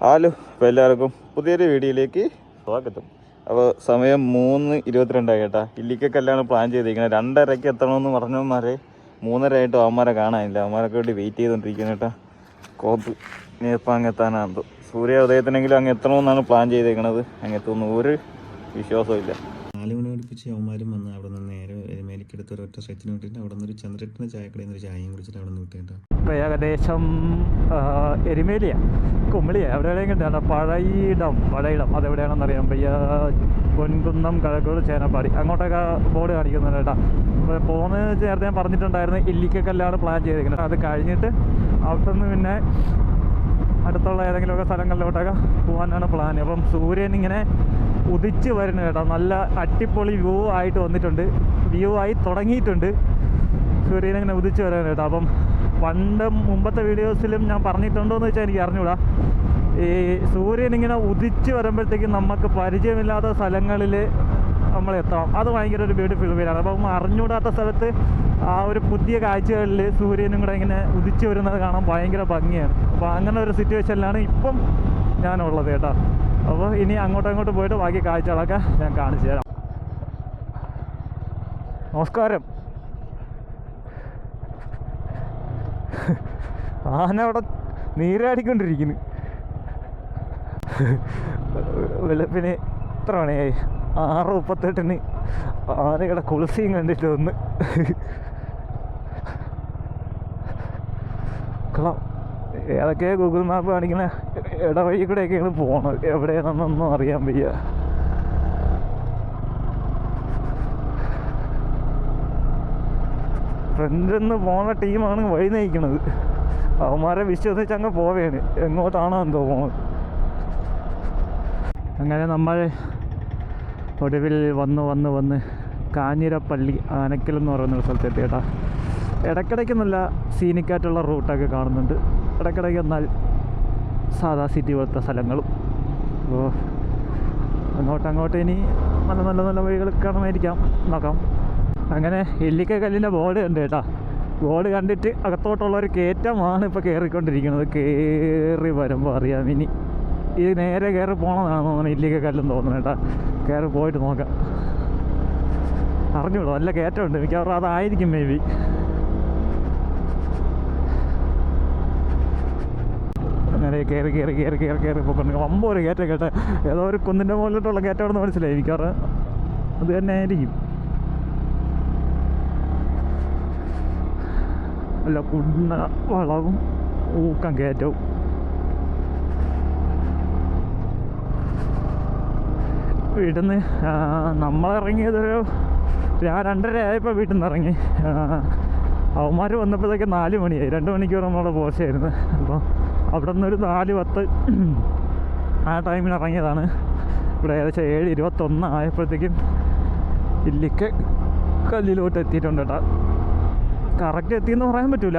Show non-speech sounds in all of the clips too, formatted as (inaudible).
Hello അപ്പോൾ എല്ലാവർക്കും പുതിയൊരു വീഡിയോയിലേക്ക് സ്വാഗതം. അപ്പോൾ സമയം മൂന്ന് ഇരുപത്തിരണ്ടായി കേട്ടാ. ഇല്ലിക്കല്ലാണ് പ്ലാൻ ചെയ്തിരിക്കുന്നത്. രണ്ടരയ്ക്ക് എത്തണമെന്ന് പറഞ്ഞവന്മാരെ മൂന്നര ആയിട്ട് അവന്മാരെ കാണാനില്ല. അവന്മാരൊക്കെ വേണ്ടി വെയിറ്റ് ചെയ്തുകൊണ്ടിരിക്കുന്നത് കേട്ടാ. കോപ്പ് നേപ്പം അങ്ങ് എത്താനാണെന്തോ സൂര്യ ഉദയത്തിനെങ്കിലും അങ്ങ് എത്തണമെന്നാണ് പ്ലാൻ ചെയ്തേക്കണത് അങ്ങ് എത്തുന്ന ഒരു വിശ്വാസവും ഇല്ല. നാല് മണി പഠിപ്പിച്ച് അവന്മാരും വന്ന് അവിടെ നിന്ന് നേരെ മേലിക്കെടുത്ത് ഒരൊറ്റ സ്ട്രെച്ചിന് വിട്ടിട്ട് അവിടെ നിന്ന് ഒരു ചന്ദ്രട്ടിന് ചായക്കടയിൽ നിന്ന് ഒരു ചായയും കുടിച്ചിട്ട് അവിടെ നിന്ന് വിട്ടേട്ടാ. ഇപ്പം ഏകദേശം എരുമേലിയ കുമിളിയ എവിടെയെങ്കിലും പഴയിടം പഴയിടം അതെവിടെയാണെന്ന് അറിയാം പയ്യ പൊൻകുന്നം കഴക്കൂട് ചേനപ്പാടി അങ്ങോട്ടൊക്കെ ബോർഡ് കാണിക്കുന്നുണ്ട് കേട്ടോ. അപ്പോൾ പോകുന്നത് നേരത്തെ ഞാൻ പറഞ്ഞിട്ടുണ്ടായിരുന്നു ഇല്ലിക്കല്ലാണ് പ്ലാൻ ചെയ്തിരിക്കുന്നത്. അത് കഴിഞ്ഞിട്ട് അവിടെ നിന്ന് പിന്നെ അടുത്തുള്ള ഏതെങ്കിലുമൊക്കെ സ്ഥലങ്ങളിലോട്ടൊക്കെ പോകാനാണ് പ്ലാൻ അപ്പം സൂര്യൻ ഇങ്ങനെ ഉദിച്ച് വരുന്നു കേട്ടോ. നല്ല അടിപൊളി വ്യൂ ആയിട്ട് വന്നിട്ടുണ്ട്. വ്യൂ ആയി തുടങ്ങിയിട്ടുണ്ട്. സൂര്യൻ ഇങ്ങനെ ഉദിച്ച് വരാൻ കേട്ടോ. അപ്പം പണ്ട് മുമ്പത്തെ വീഡിയോസിലും ഞാൻ പറഞ്ഞിട്ടുണ്ടോ എന്ന് വെച്ചാൽ എനിക്ക് അറിഞ്ഞൂടാ. ഈ സൂര്യൻ ഇങ്ങനെ ഉദിച്ച് വരുമ്പോഴത്തേക്കും നമുക്ക് പരിചയമില്ലാത്ത സ്ഥലങ്ങളിൽ നമ്മൾ എത്തണം. അത് ഭയങ്കര ഒരു ബ്യൂട്ടിഫുൾ ഫീലാണ് അപ്പം അറിഞ്ഞൂടാത്ത സ്ഥലത്ത് ആ ഒരു പുതിയ കാഴ്ചകളിൽ സൂര്യനും കൂടെ ഇങ്ങനെ ഉദിച്ച് വരുന്നത് കാണാൻ ഭയങ്കര ഭംഗിയാണ്. അപ്പോൾ അങ്ങനെ ഒരു സിറ്റുവേഷനിലാണ് ഇപ്പം ഞാനുള്ളത് കേട്ടോ. അപ്പോൾ ഇനി അങ്ങോട്ടും അങ്ങോട്ട് പോയിട്ട് ബാക്കി കാഴ്ചകളൊക്കെ ഞാൻ കാണിച്ചു തരാം. നമസ്കാരം. ആന അവിടെ നീരാടിക്കൊണ്ടിരിക്കുന്നു. വെളുപ്പിന് എത്ര മണിയായി? ആറ് മുപ്പത്തെട്ടിന് ആനയുടെ കുളിസിയും കണ്ടിട്ട് വന്ന്. കളം ഏതൊക്കെ ഗൂഗിൾ മാപ്പ് കാണിക്കുന്ന ഇടവഴി കൂടെയൊക്കെയാണ് പോകണം എവിടെയാണെന്നൊന്നും അറിയാൻ വയ്യ. ഫ്രണ്ടിൽ നിന്ന് പോണ ടീമാണ് വഴി നയിക്കണത്. അവന്മാരെ വിശ്വസിച്ച് അങ്ങ് പോവേണ് എങ്ങോട്ടാണോ എന്തോ പോകുന്നത് അങ്ങനെ നമ്മൾ ഒടുവിൽ വന്ന് വന്ന് വന്ന് കാഞ്ഞിരപ്പള്ളി ആനക്കൽ എന്ന് പറയുന്ന സ്ഥലത്തെത്തി കേട്ടാ. ഇടയ്ക്കിടയ്ക്ക് നല്ല സീനിക്കായിട്ടുള്ള റൂട്ടൊക്കെ കാണുന്നുണ്ട്. ഇടയ്ക്കിടയ്ക്ക് എന്നാൽ സാധാ സിറ്റി പോലത്തെ സ്ഥലങ്ങളും. അപ്പോൾ അങ്ങോട്ട് അങ്ങോട്ട് ഇനി നല്ല നല്ല നല്ല വഴികൾ കാണുമായിരിക്കാം. നോക്കാം. അങ്ങനെ എല്ലിക്ക കല്ലിന്റെ ബോർഡ് ഉണ്ട് കേട്ടാ. ബോർഡ് കണ്ടിട്ട് അകത്തോട്ടുള്ള ഒരു കയറ്റമാണ് ഇപ്പോൾ കയറിക്കൊണ്ടിരിക്കുന്നത് കയറി വരുമ്പോൾ അറിയാം ഇനി. ഇത് നേരെ കയറി പോകണമെന്നാണ് തോന്നുന്നത് ഇല്ലിക്ക കല്ലും തോന്നുന്നു കേട്ടോ. കയറി പോയിട്ട് നോക്കാം. അറിഞ്ഞൂടോ. നല്ല കയറ്റമുണ്ട്. മിക്കവാറും അതായിരിക്കും മേ ബി അങ്ങനെ കയറി കയറി കയറി കയറി കയറി പോയിക്കൊണ്ട് വമ്പ ഒരു കയറ്റം കേട്ടെ. ഏതോ ഒരു കുന്നിന്റെ മുകളിലോട്ടുള്ള കയറ്റമാണെന്ന് മനസ്സിലായി. മിക്കവാറും അത് തന്നെ ആയിരിക്കും. അല്ല കുന്ന വളവും ഊക്കം കയറ്റവും. വീട്ടിൽ നിന്ന് നമ്മളിറങ്ങിയതൊരു രണ്ടര ആയപ്പോൾ വീട്ടിൽ നിന്ന് ഇറങ്ങി അവന്മാർ വന്നപ്പോഴത്തേക്ക് നാല് മണിയായി. രണ്ട് മണിക്കൂർ നമ്മൾ പോസ്റ്റായിരുന്നു അപ്പോൾ അവിടെ നിന്നൊരു നാല് പത്ത് ആ ടൈമിൽ ഇറങ്ങിയതാണ്. ഇവിടെ ഏകദേശം ഏഴ് ഇരുപത്തൊന്ന് ആയപ്പോഴത്തേക്കും ഇല്ലിക്ക് കല്ലിലോട്ട് എത്തിയിട്ടുണ്ട് കേട്ടോ കറക്റ്റ് എത്തിയെന്ന് പറയാൻ പറ്റൂല.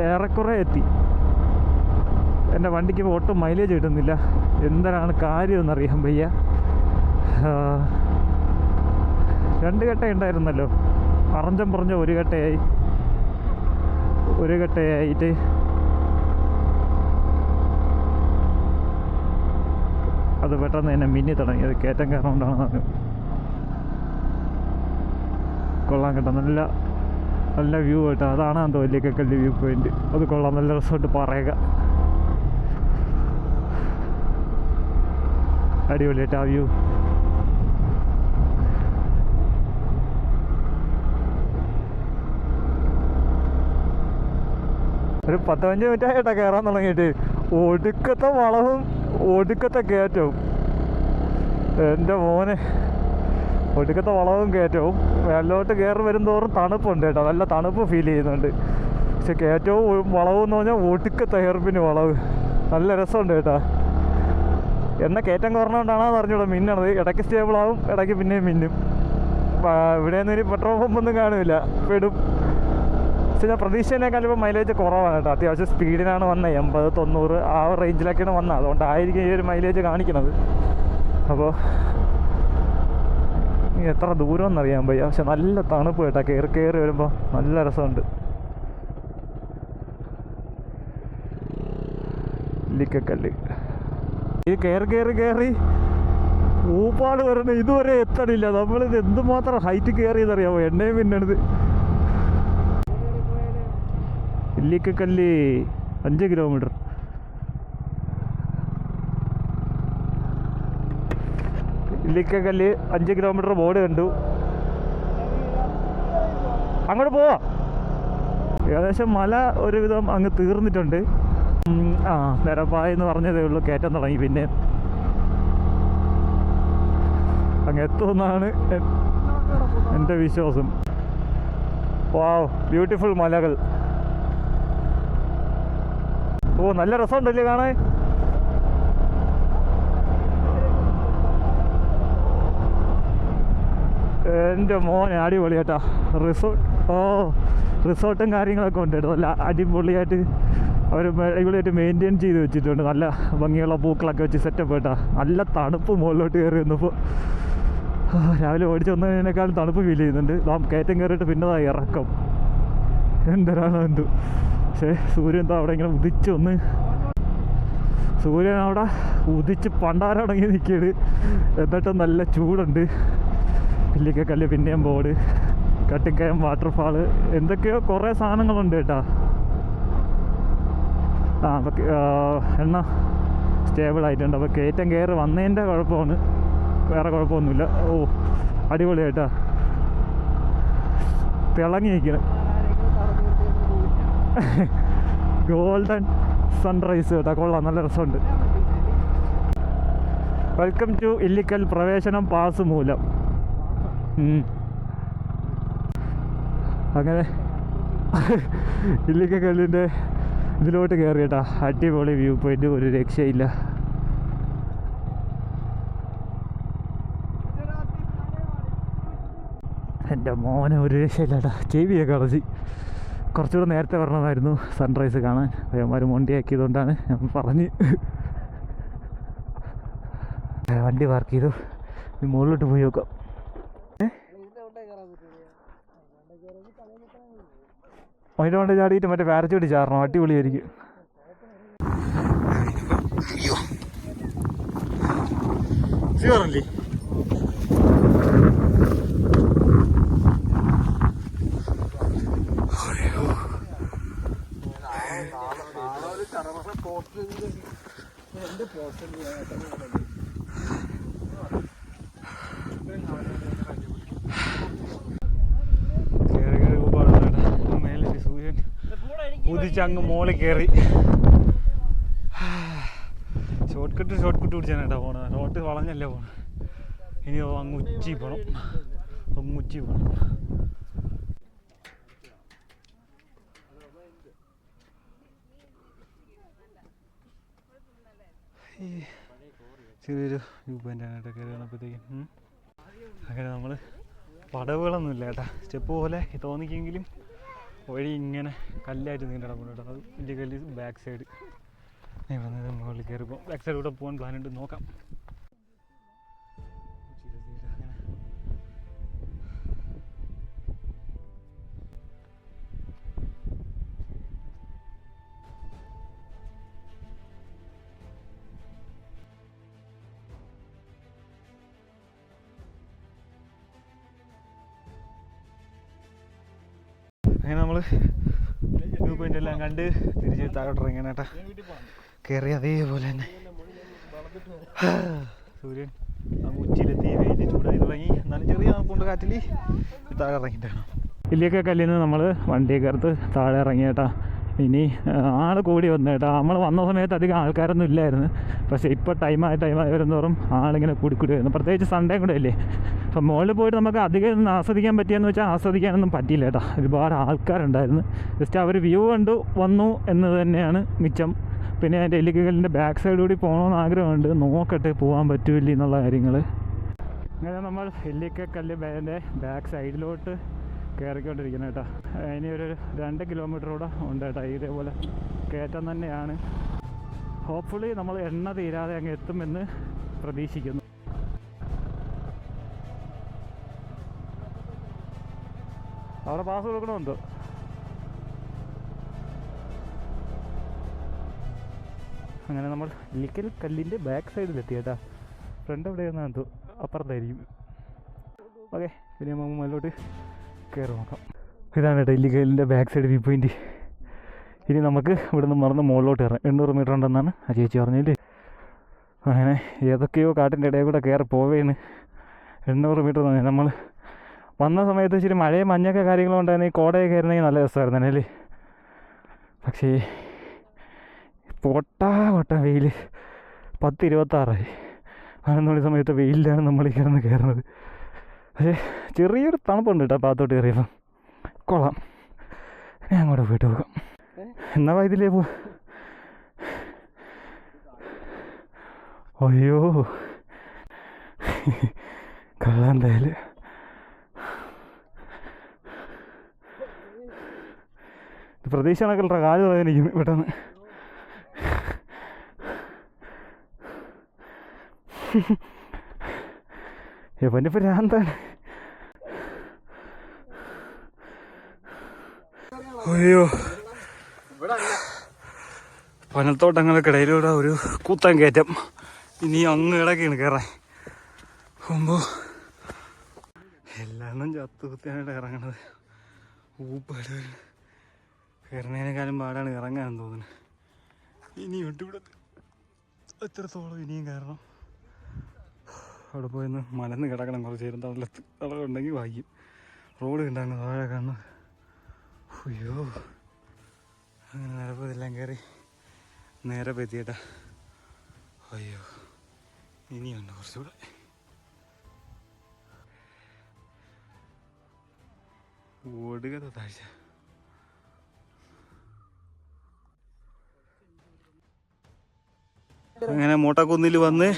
ഏറെക്കുറെ എത്തി. എന്റെ വണ്ടിക്ക് ഒട്ടും മൈലേജ് കിട്ടുന്നില്ല. എന്തിനാണ് കാര്യമെന്നറിയാൻ വയ്യ. രണ്ട് കട്ട ഉണ്ടായിരുന്നല്ലോ. പറഞ്ചം പറഞ്ഞ ഒരു ഘട്ടയായി ഒരു ഘട്ടയായിട്ട് അത് പെട്ടെന്ന് തന്നെ മിന്നി തുടങ്ങി. അത് കയറ്റം കയറുകൊണ്ടാണ് കൊള്ളാൻ കേട്ടോ. നല്ല വ്യൂ കേട്ടോ. അതാണ് എന്തോ വലിയക്കല്ല് വ്യൂ പോയിന്റ് അത് കൊള്ളാം. നല്ല റിസോർട്ട് പറയുക. അടിപൊളിയായിട്ട് ആ വ്യൂ ഒരു പത്ത് മിനിറ്റ് ആയിട്ടാ കയറാൻ തുടങ്ങിയിട്ട്. ഒടുക്കത്തെ വളവും ഒടുക്കത്തെ കയറ്റവും എന്റെ മോനെ. ഒടുക്കത്തെ വളവും കയറ്റവും മേലോട്ട് കയറി വരും തോറും തണുപ്പുണ്ട് കേട്ടോ. നല്ല തണുപ്പ് ഫീൽ ചെയ്യുന്നുണ്ട്. പക്ഷെ കയറ്റവും വളവും എന്ന് പറഞ്ഞാൽ ഒടുക്കത്തെ ഹെയർപ്പിന് വളവ്. നല്ല രസമുണ്ട് കേട്ടോ. എന്ന കയറ്റം കുറഞ്ഞുകൊണ്ടാണോ അറിഞ്ഞൂടാ മിന്നണത് ഇടയ്ക്ക് സ്റ്റേബിൾ ആവും ഇടയ്ക്ക് പിന്നെയും മിന്നും. ഇവിടെ നിന്ന് ഇനി പെട്രോൾ പമ്പൊന്നും കാണില്ല പെടും. പക്ഷെ ഞാൻ പ്രതീക്ഷേനേക്കാൾ ഇപ്പോൾ മൈലേജ് കുറവാണ് കേട്ടോ. അത്യാവശ്യം സ്പീഡിനാണ് വന്നത്. എൺപത് തൊണ്ണൂറ് ആ റേഞ്ചിലൊക്കെയാണ് വന്നത്. അതുകൊണ്ടായിരിക്കും ഈ ഒരു മൈലേജ് കാണിക്കുന്നത് അപ്പോൾ ഇനി എത്ര ദൂരം എന്നറിയാൻ വയ്യ. പക്ഷെ നല്ല തണുപ്പ് കേട്ടോ. കയറി കയറി വരുമ്പോൾ നല്ല രസമുണ്ട്. ഇല്ലിക്കക്കല്ല്. ഈ കയറി കയറി കയറി ഊപ്പാട് വരണ ഇതുവരെ എത്തണില്ല. നമ്മളിത് എന്തുമാത്രം ഹൈറ്റ് കയറിയതറിയാമോ എണ്ണയും പിന്നണത് ഇല്ലിക്കക്കല്ല് അഞ്ച് കിലോമീറ്റർ. ഇല്ലിക്കക്കല്ല് അഞ്ച് കിലോമീറ്റർ ബോർഡ് കണ്ടു. അങ്ങോട്ട് പോവാ? ഏകദേശം മല ഒരുവിധം അങ്ങ് തീർന്നിട്ടുണ്ട്. ആ നിരപ്പായ എന്ന് പറഞ്ഞതേ ഉള്ളൂ. കയറ്റം തുടങ്ങി പിന്നെ. അങ്ങ് എത്തുമെന്നാണ് എന്റെ വിശ്വാസം. വാവ് ബ്യൂട്ടിഫുൾ മലകൾ. ഓ നല്ല രസമുണ്ടല്ലേ കാണാൻ? എന്റെ മോനെ അടിപൊളി കേട്ടോ. റിസോർട്ട് ഓ റിസോർട്ടും കാര്യങ്ങളൊക്കെ ഉണ്ട് കേട്ടോ. നല്ല അടിപൊളിയായിട്ട് അവർ അടിപൊളിയായിട്ട് മെയിന്റെയിൻ ചെയ്ത് വെച്ചിട്ടുണ്ട്. നല്ല ഭംഗിയുള്ള പൂക്കളൊക്കെ വെച്ച് സെറ്റപ്പ് കേട്ടോ. നല്ല തണുപ്പ് മുകളിലോട്ട് കയറി വന്നപ്പോൾ രാവിലെ ഓടിച്ചു വന്നതിനേക്കാളും തണുപ്പ് ഫീൽ ചെയ്യുന്നുണ്ട്. നാം കയറ്റം കയറിയിട്ട് പിന്നെ ദാ ഇറക്കം. എന്തരാണ് എന്തു? പക്ഷേ സൂര്യൻ എന്താ അവിടെ ഇങ്ങനെ ഉദിച്ച് ഒന്ന് സൂര്യൻ അവിടെ ഉദിച്ച് പണ്ടാരടങ്ങി നിൽക്കിയത് എന്നിട്ട് നല്ല ചൂടുണ്ട്. ഇല്ലിക്കക്കല്ല് പിന്നെയും ബോർഡ് കട്ടിക്കയം വാട്ടർഫാൾ എന്തൊക്കെയോ കുറേ സാധനങ്ങളുണ്ട് കേട്ടാ. ആ എണ്ണ സ്റ്റേബിൾ ആയിട്ടുണ്ട്. അപ്പോൾ കയറ്റം കയറി വന്നതിന്റെ കുഴപ്പമാണ്. വേറെ കുഴപ്പമൊന്നുമില്ല. ഓ അടിപൊളിയായിട്ടാ തിളങ്ങി നിൽക്കണം ഗോൾഡൻ സൺറൈസ് കേട്ടോ. കൊള്ളാം നല്ല രസമുണ്ട്. വെൽക്കം ടു ഇല്ലിക്കൽ പ്രവേശനം പാസ് മൂലം. അങ്ങനെ (laughs) ഇല്ലിക്കൽ കല്ലിന്റെ ഇതിലോട്ട് കയറി കേട്ടോ അടിപൊളി വ്യൂ പോയിന്റ് ഒരു രക്ഷയില്ല. എന്റെ മോനെ ഒരു രക്ഷയില്ലട്ടാ. ചെവിയൊക്കെ അടച്ചി. കുറച്ചുകൂടെ നേരത്തെ വരണമായിരുന്നു സൺറൈസ് കാണാൻ. പയ്യന്മാർ മൊണ്ടിയാക്കിയതുകൊണ്ടാണ് ഞാൻ പറഞ്ഞ്. വണ്ടി പാർക്ക് ചെയ്തു. മുകളിലോട്ട് പോയി നോക്കാം. അതിന്റെ കൊണ്ട് ചാടിയിട്ട് മറ്റേ പാരച്ചൂട്ടി ചാടണം. അടിപൊളിയായിരിക്കും. എന്റെ കയറി കയറി പോകാറുണ്ട് മേലെ സൂര്യൻ ഉദിച്ചങ്ങ് മോളിൽ കയറി. ഷോർട്ട് കട്ട് ഷോർട്ട് കട്ട് പിടിച്ചാണ് പോണത്. റോട്ട് വളഞ്ഞല്ലേ പോണത്. ഇനി അങ്ങ് ഉച്ചി പോണം. അങ്ങ് ഉച്ചി പോണം. ചെറിയൊരു വ്യൂ പോയിന്റാണ് കേട്ടോ കയറി വന്നപ്പോഴത്തേക്കും. അങ്ങനെ നമ്മൾ പടവുകളൊന്നുമില്ല കേട്ടാ. സ്റ്റെപ്പ് പോലെ തോന്നിക്കെങ്കിലും വഴി ഇങ്ങനെ കല്ലായിട്ട് നീണ്ട കിടക്കുന്നു അത് വലിയ കല്ല് ബാക്ക് സൈഡ് ഇവിടെ നിന്ന് മുകളിൽ കയറി പോകും ബാക്ക് സൈഡ് ഇവിടെ പോകാൻ പ്ലാനുണ്ട് നോക്കാം. അങ്ങനെ നമ്മൾ വ്യൂ പോയിന്റ് എല്ലാം കണ്ട് തിരിച്ച് താഴോട്ട് ഇറങ്ങണം കേട്ടാ. കയറി അതേപോലെ തന്നെ. സൂര്യൻ ആ ഉച്ചിയിലെത്തി വെയിൽ ചൂടായി തുടങ്ങി. എന്നാലും ചെറിയ കൊണ്ട് കാറ്റിൽ താഴെ ഇറങ്ങിയിട്ടാണ്. ഇല്ലിയൊക്കെ കല്ലിൽ നിന്ന് നമ്മൾ വണ്ടിയൊക്കെ എടുത്ത് താഴെ ഇറങ്ങി കേട്ടാ ഇനി ആൾ കൂടി വന്നു കേട്ടോ. നമ്മൾ വന്ന സമയത്ത് അധികം ആൾക്കാരൊന്നും ഇല്ലായിരുന്നു. പക്ഷേ ഇപ്പോൾ ടൈമായി ടൈമായി വരുന്നോറും ആളിങ്ങനെ കൂടി കൂടി വരുന്നു. പ്രത്യേകിച്ച് സൺഡേ കൂടെ അല്ലേ അപ്പം മുകളിൽ പോയിട്ട് നമുക്ക് അധികം ആസ്വദിക്കാൻ പറ്റിയെന്ന് വെച്ചാൽ ആസ്വദിക്കാനൊന്നും പറ്റിയില്ല കേട്ടോ. ഒരുപാട് ആൾക്കാരുണ്ടായിരുന്നു. ജസ്റ്റ് അവർ വ്യൂ കണ്ടു വന്നു എന്ന് തന്നെയാണ് മിച്ചം. പിന്നെ എന്റെ എല്ലിക്കലിന്റെ ബാക്ക് സൈഡ് കൂടി പോകണമെന്ന് ആഗ്രഹമുണ്ട്. നോക്കട്ടെ പോകാൻ പറ്റൂല്ലേ എന്നുള്ള കാര്യങ്ങൾ അങ്ങനെ നമ്മൾ എല്ലിക്കക്കല്ല് ബാക്ക് സൈഡിലോട്ട് കയറിക്കൊണ്ടിരിക്കുന്നത് കേട്ടോ. ഇനി ഒരു രണ്ട് കിലോമീറ്റർ കൂടെ ഉണ്ട് കേട്ടോ. ഇതേപോലെ കയറ്റം തന്നെയാണ്. ഹോപ്പ്ഫുള്ളി നമ്മൾ എണ്ണ തീരാതെ അങ്ങ് എത്തുമെന്ന് പ്രതീക്ഷിക്കുന്നു. അവിടെ പാസ് കൊടുക്കണമെന്തോ അങ്ങനെ നമ്മൾ ലിക്കൽ കല്ലിന്റെ ബാക്ക് സൈഡിലെത്തി കേട്ടാ. ഫ്രണ്ട് എവിടെയാണെന്ന് എന്തോ അപ്പുറത്തായിരിക്കും. ഓക്കെ പിന്നെ നമുക്ക് മുകളിലോട്ട് കയറി നോക്കാം ഇതാണ് കേട്ടോ ഇല്ലിക്കലിന്റെ ബാക്ക് സൈഡ് വ്യൂ പോയിന്റ്. ഇനി നമുക്ക് ഇവിടുന്ന് മറന്ന് മുകളിലോട്ട് കയറാം എണ്ണൂറ് മീറ്റർ ഉണ്ടെന്നാണ് ആ ചേച്ചി പറഞ്ഞില്ലേ അങ്ങനെ ഏതൊക്കെയോ കാട്ടിന്റെ ഇടയിൽ കൂടെ കയറി പോവേന്ന് എണ്ണൂറ് മീറ്റർ തന്നെ നമ്മൾ വന്ന സമയത്ത് ഇച്ചിരി മഴയും മഞ്ഞൊക്കെ കാര്യങ്ങളും ഈ കോടയൊക്കെ ആയിരുന്നെങ്കിൽ നല്ല രസമായിരുന്നു അല്ലേ പക്ഷേ പൊട്ടാ പൊട്ട വെയിൽ പത്ത് ഇരുപത്താറായി പതിനൊന്ന് മണി സമയത്ത് വെയിലാണ് നമ്മൾ ഈ കിടന്ന് കയറുന്നത്. പക്ഷേ ചെറിയൊരു തണുപ്പുണ്ട് കേട്ടോ പാത്തോട്ട് കയറിയപ്പം. കൊള്ളാം. ഞാൻ അങ്ങോട്ട് പോയിട്ട് പോകാം എന്നാ ഇതിലേ പോ. അയ്യോ. കള്ളാൻ എന്തായാലും. പ്രതീക്ഷ കണക്കല്ല കാൽ വേദനിക്കും പെട്ടെന്ന്. ഇവന്റെ ഭ്രാന്താണ്. അയ്യോ. പനത്തോട്ടങ്ങൾക്കിടയിലൂടെ ഒരു കൂത്താൻ കയറ്റം. ഇനി അങ്ങ് കിടക്കാണ് കയറാൻ. പോകുമ്പോൾ എല്ലാം ചത്തു കുത്തിയായിട്ട് ഇറങ്ങണത്. ഊപ്പാട് കയറുന്നതിനേക്കാളും പാടാണ് ഇറങ്ങാൻ തോന്നുന്നത് ഇനി ഇവിടെ എത്രത്തോളം ഇനിയും കയറണം? അവിടെ പോയിന്ന് മലന്ന് കിടക്കണം. കുറച്ച് നേരം തണലത്ത് തളവുണ്ടെങ്കിൽ വായിക്കും. റോഡ് കണ്ടാണ് താഴെ കാണുന്നു അയ്യോ. അങ്ങനെ നിരപ്പതെല്ലാം കയറി നേരെ പറ്റിയേട്ടാ അയ്യോ. ഇനിയുണ്ട് കുറച്ചുകൂടെ. ഓടുക താഴ്ച അങ്ങനെ മൂട്ടക്കുന്നിൽ വന്ന്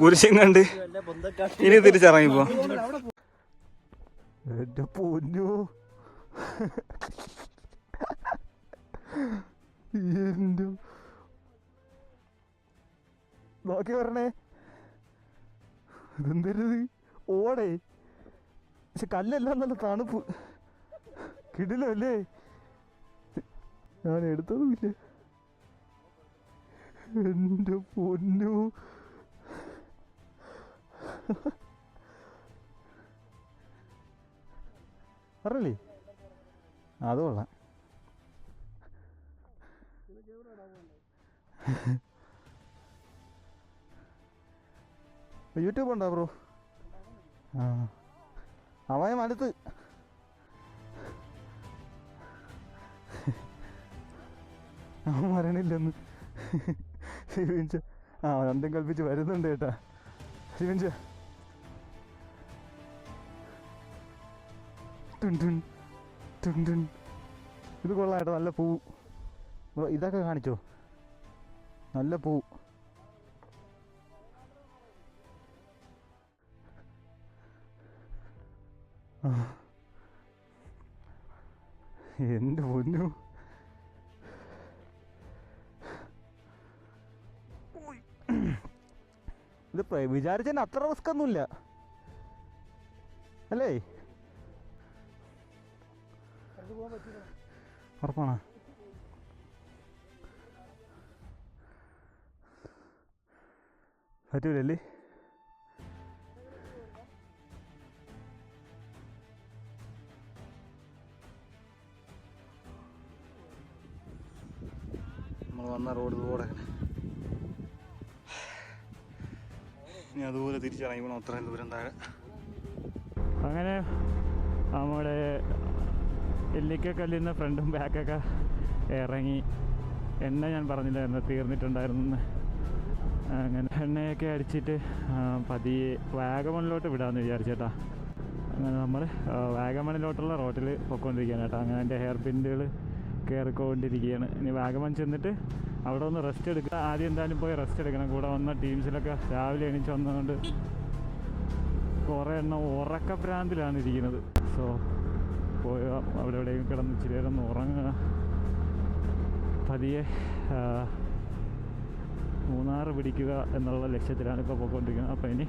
കുരിശും കണ്ട് ഇനി തിരിച്ചിറങ്ങി പോവാം നോക്കി പറഞ്ഞേ. ഇതെന്തരുത്? ഓടേ. പക്ഷെ കല്ലെല്ലാം നല്ല തണുപ്പ്. കിടിലോ അല്ലേ? ഞാൻ എടുത്തതുമില്ല എന്റെ പൊന്നു. അറിയില്ലേ അത് കൊള്ളാം. യൂട്യൂബ് ഉണ്ടോ ബ്രോ? ആ. അവയം മടുത്ത്. അവൻ വരണില്ലെന്ന് ശിവൻച ആ രണ്ടും കൽപ്പിച്ച് വരുന്നുണ്ട് കേട്ടാ. ശിവിഞ്ച് ഇത് കൊള്ളാട്ടോ നല്ല പൂ. ഇതൊക്കെ കാണിച്ചോ? നല്ല പൂ. എന്ത് പൊന്നു? ഇത് വിചാരിച്ചതിന് അത്ര റിസ്ക് ഒന്നുമില്ല. അല്ലേ? ഉറപ്പാണോ? പറ്റൂലല്ലേ നമ്മൾ വന്ന റോഡ് ഇതുപോലെ ഇനി അതുപോലെ തിരിച്ചിറങ്ങി അത്രയും ദൂരം താഴെ. അങ്ങനെ നമ്മുടെ എല്ലിക്കക്കല്ലിൽ നിന്ന് ഫ്രണ്ടും ബാക്കൊക്കെ ഇറങ്ങി എണ്ണ ഞാൻ പറഞ്ഞില്ലായിരുന്നു? തീർന്നിട്ടുണ്ടായിരുന്നു അങ്ങനെ എണ്ണയൊക്കെ അടിച്ചിട്ട് പതിയെ വാഗമണിലോട്ട് വിടാമെന്ന് വിചാരിച്ചേട്ടാ. അങ്ങനെ നമ്മൾ വാഗമണിലോട്ടുള്ള റോട്ടിൽ പൊയ്ക്കൊണ്ടിരിക്കുകയാണ് കേട്ടോ. അങ്ങനെ എന്റെ ഹെയർ പിന്നുകൾ കയറിക്കൊണ്ടിരിക്കുകയാണ് ഇനി വാഗമൺ ചെന്നിട്ട് അവിടെ ഒന്ന് റെസ്റ്റ് എടുക്കുക. ആദ്യം എന്തായാലും പോയി റെസ്റ്റ് എടുക്കണം. കൂടെ വന്ന ടീംസിലൊക്കെ രാവിലെ എണീച്ച് വന്നതുകൊണ്ട് കുറേ എണ്ണം ഉറക്ക ഭ്രാന്തിലാണ് ഇരിക്കുന്നത്. സോ പോയി അവിടെ എവിടെയും കിടന്ന് ഇച്ചിരി നേരം ഉറങ്ങുക. പതിയെ മൂന്നാറ് പിടിക്കുക എന്നുള്ള ലക്ഷ്യത്തിലാണ് ഇപ്പോൾ പോയിക്കൊണ്ടിരിക്കുന്നത്. അപ്പോൾ ഇനി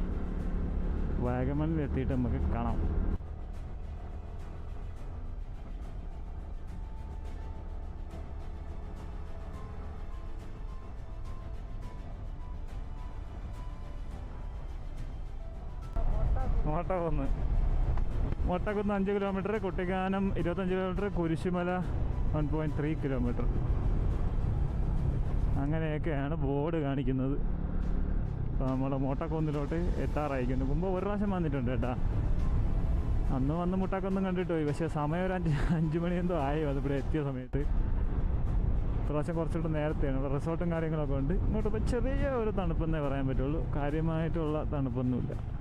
വാഗമണിൽ എത്തിയിട്ട് നമുക്ക് കാണാം. മോട്ടക്കുന്ന് മോട്ടകുന്ന് അഞ്ച് കിലോമീറ്റർ കുട്ടിക്കാനം ഇരുപത്തഞ്ച് kilometre Kurisumala one point three kilometre അങ്ങനെയൊക്കെയാണ് ബോർഡ് കാണിക്കുന്നത്. അപ്പോൾ നമ്മൾ മോട്ടക്കുന്നിലോട്ട് എത്താറായിരിക്കുന്നു. മുമ്പ് ഒരു പ്രാവശ്യം വന്നിട്ടുണ്ട് കേട്ടാ. അന്ന് വന്ന് മുട്ടക്കൊന്നും കണ്ടിട്ട് പോയി. പക്ഷേ സമയം ഒരു അഞ്ച് അഞ്ച് മണി എന്തോ ആയോ അതിവിടെ എത്തിയ സമയത്ത്. പ്രാവശ്യം കുറച്ചുകൂടെ നേരത്തെയാണ്. ഇവിടെ റിസോർട്ടും കാര്യങ്ങളൊക്കെ ഉണ്ട്. ഇങ്ങോട്ട് ചെറിയ ഒരു തണുപ്പെന്നേ പറയാൻ പറ്റുള്ളൂ. കാര്യമായിട്ടുള്ള തണുപ്പൊന്നുമില്ല.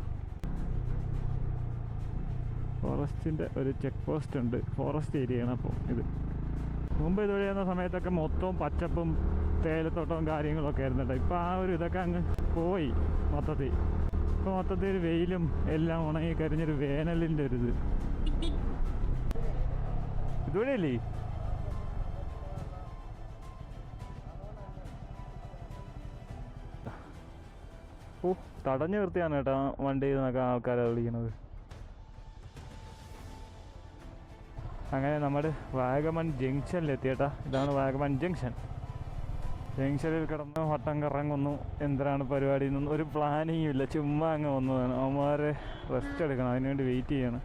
ഫോറസ്റ്റിന്റെ ഒരു ചെക്ക് പോസ്റ്റ് ഉണ്ട്. ഫോറസ്റ്റ് ഏരിയയാണ് അപ്പോൾ ഇത്. മുമ്പ് ഇതുവഴി ചെയ്യുന്ന സമയത്തൊക്കെ മൊത്തവും പച്ചപ്പും തേയിലത്തോട്ടവും കാര്യങ്ങളൊക്കെ ആയിരുന്നു കേട്ടോ. ഇപ്പോൾ ആ ഒരു ഇതൊക്കെ അങ്ങ് പോയി മൊത്തത്തിൽ. ഇപ്പോൾ മൊത്തത്തിൽ ഒരു വെയിലും എല്ലാം ഉണങ്ങി കരിഞ്ഞൊരു വേനലിന്റെ ഒരു ഇത്. ഇതുവഴിയല്ലേ ഓ തടഞ്ഞു നിർത്തിയാണ് കേട്ടോ വണ്ടിയിൽ നിന്നൊക്കെ ആൾക്കാരെ വിളിക്കുന്നത്. അങ്ങനെ നമ്മൾ വാഗമൺ ജംഗ്ഷനിലെത്തിയേട്ടാ. ഇതാണ് വാഗമൺ ജംഗ്ഷൻ. ജംഗ്ഷനിൽ കിടന്ന് വട്ടം കറങ്ങുന്നു. എന്തിനാണ് പരിപാടി എന്നൊന്നും ഒരു പ്ലാനിങ്ങും ഇല്ല. ചുമ്മാ അങ്ങ് വന്നതാണ്. അവന്മാരെ റെസ്റ്റ് എടുക്കണം. അതിനുവേണ്ടി വെയിറ്റ് ചെയ്യണം.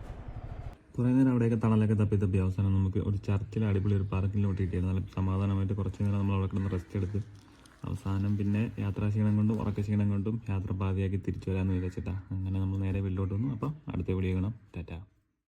കുറേ നേരം അവിടെയൊക്കെ തണലൊക്കെ തപ്പി തപ്പി അവസാനം നമുക്ക് ഒരു ചർച്ചിൽ അടിപൊളി ഒരു പാർക്കിലോട്ട് കിട്ടിയിരുന്നു നല്ല സമാധാനമായിട്ട് കുറച്ച് നേരം നമ്മൾ അവിടെ കിടന്ന് റെസ്റ്റ് എടുത്ത് അവസാനം പിന്നെ യാത്രാക്ഷീണം കൊണ്ടും ഉറക്കക്ഷീണം കൊണ്ടും യാത്ര പാതിയാക്കി തിരിച്ചു വരാമെന്ന് വിചാരിച്ചിട്ടാണ് അങ്ങനെ നമ്മൾ നേരെ വെള്ളോട്ട് വന്നു. അപ്പം അടുത്ത വീഡിയോ കാണാം. ടാറ്റ.